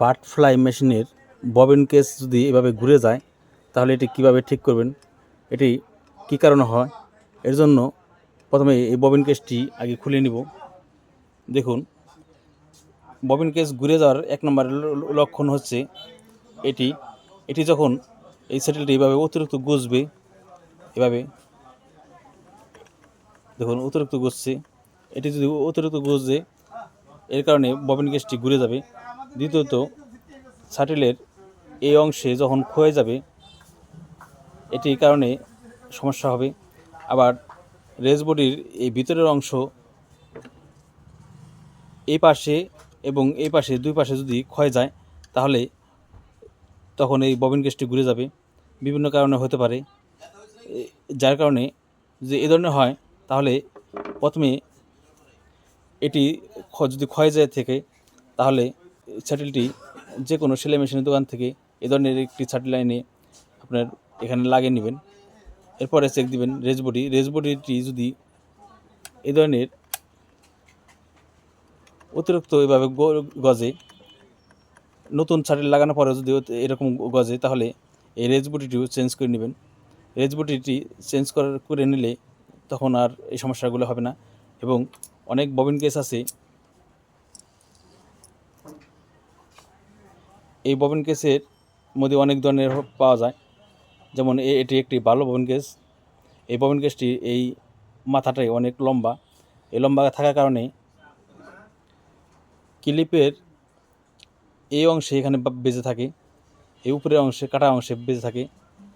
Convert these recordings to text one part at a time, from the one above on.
বাটফ্লাই মেশিনের bobbin case যদি এভাবে ঘুরে যায়, তাহলে এটি কীভাবে ঠিক করবেন? এটি কী কারণে হয়? এর জন্য প্রথমে এই ববিন কেসটি আগে খুলে নিব। দেখুন, ববিন কেস ঘুরে যাওয়ার এক নম্বর লক্ষণ হচ্ছে এটি এটি যখন এই সেটেলটি এভাবে অতিরিক্ত গুজবে এভাবে, দেখুন, অতিরিক্ত গজছে এটি যদি অতিরিক্ত গজে এর কারণে ববিন কেসটি ঘুরে যাবে। দ্বিতীয়ত, শাটেলের এই অংশে যখন ক্ষয়ে যাবে, এটির কারণে সমস্যা হবে। আবার রেস বডির এই ভিতরের অংশ এই পাশে এবং এই পাশে দুই পাশে যদি ক্ষয় যায়, তাহলে তখন এই ববিন কেসটি ঘুরে যাবে। বিভিন্ন কারণে হতে পারে। যার কারণে যে এ ধরনের হয়, তাহলে প্রথমে এটি যদি ক্ষয় যায় থেকে, তাহলে শাটেলটি যে কোনো সেলাই মেশিনের দোকান থেকে এ ধরনের একটি শাটেল এনে আপনার এখানে লাগিয়ে নেবেন। এরপরে চেক দিবেন রেস বডি রেস বডিটি যদি এ ধরনের অতিরিক্ত এভাবে গজে নতুন শাটেল লাগানোর পরে যদি এরকম গজে, তাহলে এই রেজ বডিটিও চেঞ্জ করে নেবেন। রেজ বডিটি চেঞ্জ করে নিলে তখন আর এই সমস্যাগুলো হবে না। এবং অনেক ববিন কেস আছে এই ববিন কেসের মধ্যে অনেক ধরনের পাওয়া যায়। যেমন এটি একটি ভালো ববিন কেস এই ববিন কেসটি এই মাথাটাই অনেক লম্বা। এই লম্বা থাকার কারণে ক্লিপের এই অংশে এখানে বেজে থাকে। এই উপরের অংশে, কাটা অংশে বেজে থাকে।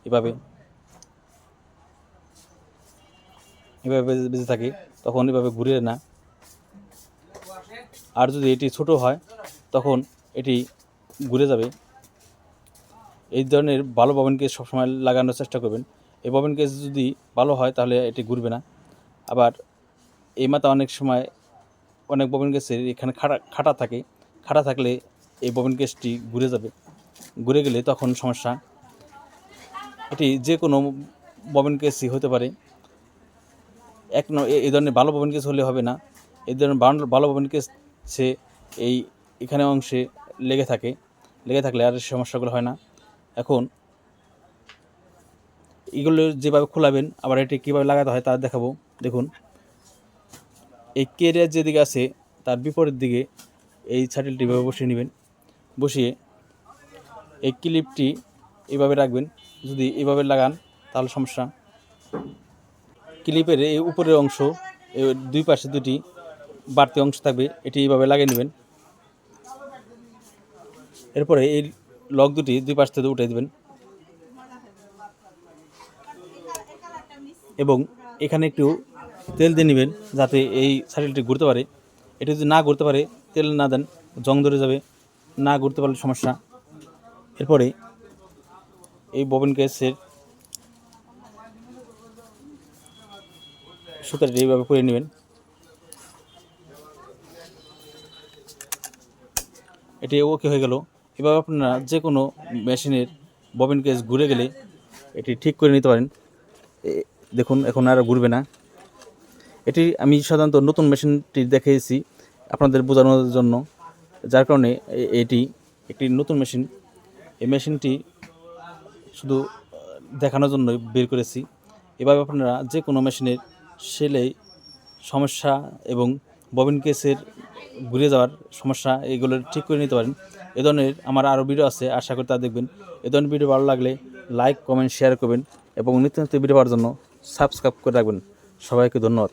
এভাবে এভাবে বেজে থাকে। তখন এভাবে ঘুরে না। আর যদি এটি ছোট হয়, তখন এটি ঘুরে যাবে, এই ধরনের ভালো ববিন কেস সবসময় লাগানোর চেষ্টা করবেন। এই ববিন কেস যদি ভালো হয়, তাহলে এটি ঘুরবে না। আবার এই মাথা অনেক সময় অনেক ববিন কেসের এখানে খাটা খাটা থাকে। খাটা থাকলে এই ববিন কেসটি ঘুরে যাবে। ঘুরে গেলে তখন সমস্যা। এটি যে কোনো ববিন কেসই হতে পারে। এক ন এই ধরনের ভালো ববিন কেস হলে হবে না। এই ধরনের ভালো- ববিন কেস সে এই এখানে অংশে লেগে থাকে। লেগে থাকলে আর সমস্যাগুলো হয় না। এখন এগুলো যেভাবে খোলাবেন, আবার এটি কীভাবে লাগাতে হয় তা দেখাবো। দেখুন, এই কেরিয়ার যেদিকে আছে, তার বিপরীত দিকে এই ছাটিলটি এভাবে বসিয়ে নেবেন। বসিয়ে এই ক্লিপটি এভাবে রাখবেন। যদি এভাবে লাগান, তাহলে সমস্যা। ক্লিপের এই উপরের অংশ দুই পাশে দুটি বাড়তি অংশ থাকবে, এটি এইভাবে লাগিয়ে নেবেন। এরপরে এই লক দুটি দুই পাশ থেকে উঠে দেবেন। এবং এখানে একটু তেল দিয়ে নেবেন যাতে এই সাইকেলটি ঘুরতে পারে। এটি যদি না ঘুরতে পারে, তেল না দেন, জং ধরে যাবে, না ঘুরতে পারলে সমস্যা। এরপরে এই ববিন কেসের সুতাটি এইভাবে করে নেবেন। এটি ওকে হয়ে গেল। এভাবে আপনারা যে কোনো মেশিনের ববিন কেস ঘুরে গেলে এটি ঠিক করে নিতে পারেন। দেখুন, এখন আর ঘুরবে না। এটি আমি সাধারণত নতুন মেশিনটি দেখিয়েছি আপনাদের বোঝানোর জন্য, যার কারণে এটি একটি নতুন মেশিন। এই মেশিনটি শুধু দেখানোর জন্য বের করেছি। এভাবে আপনারা যে কোনো মেশিনের সেলাই সমস্যা এবং ববিন কেসের ঘুরে যাওয়ার সমস্যা, এগুলো ঠিক করে নিতে পারেন। এ ধরনের আমার আরও ভিডিও আছে, আশা করি তা দেখবেন। এ ধরনের ভিডিও ভালো লাগলে লাইক কমেন্ট শেয়ার করবেন এবং নিত্য নিত্য ভিডিও পাওয়ার জন্য সাবস্ক্রাইব করে রাখবেন। সবাইকে ধন্যবাদ।